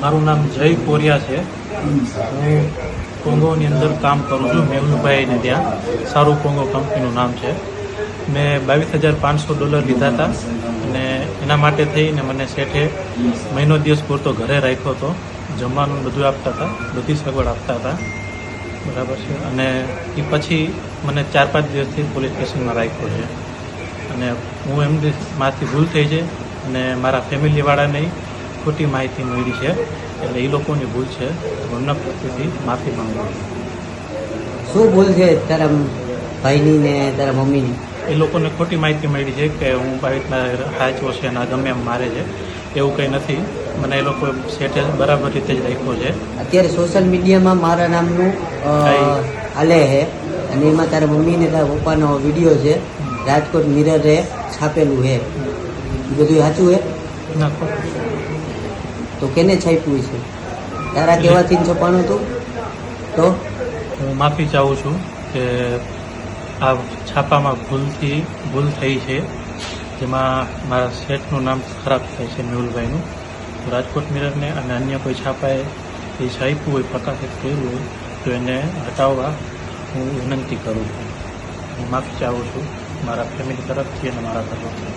મારું નામ જય કોરિયા છે. હું કોંગોની અંદર કામ કરું છું મેહુલભાઈને ત્યાં. સારું કોંગો કંપનીનું નામ છે. મેં બાવીસ હજાર પાંચસો ડોલર લીધા હતા અને એના માટે થઈને મને શેઠે મહિનો દિવસ પૂરતો ઘરે રાખ્યો હતો. જમવાનું બધું આપતા હતા, બધી સગવડ આપતા હતા. બરાબર છે. અને એ પછી મને ચાર પાંચ દિવસથી પોલીસ સ્ટેશનમાં રાખ્યો છે. અને હું એમની માથી ભૂલ થઈ છે અને મારા ફેમિલીવાળાને ખોટી માહિતી મળી છે એટલે એ લોકોની ભૂલ છે. એમના પ્રત્યેથી માફી માંગુ. છું શું ભૂલ છે તારા ભાઈની ને તારા મમ્મીની? એ લોકોને ખોટી માહિતી મળી છે કે હું આવી રીતના હાચવો છે અને આ ગમે એમ મારે છે. એવું કંઈ નથી. મને એ લોકો સેટે બરાબર રીતે જ રાખ્યો છે. અત્યારે સોશિયલ મીડિયામાં મારા નામનું આલે? છે. અને એમાં તારા મમ્મી ને તારા પપ્પાનો વીડિયો છે. રાજકોટ મિરરે છાપેલું છે. બધું સાચું ના છે. તો કેને છાપ્યું છે? તારા કહેવાથી છપાણું હતું તો? હું માફી ચાહું છું કે આ છાપામાં ભૂલથી ભૂલ થઈ છે. જેમાં મારા શેઠનું નામ ખરાબ થાય છે મેહુલભાઈનું. રાજકોટ મિરરને અને અન્ય કોઈ છાપાએ એ છાપ્યું હોય પ્રકાશિત કર્યું હોય તો એને હટાવવા હું વિનંતી કરું છું. હું માફી ચાહું છું મારા ફેમિલી તરફથી અને મારા તરફથી.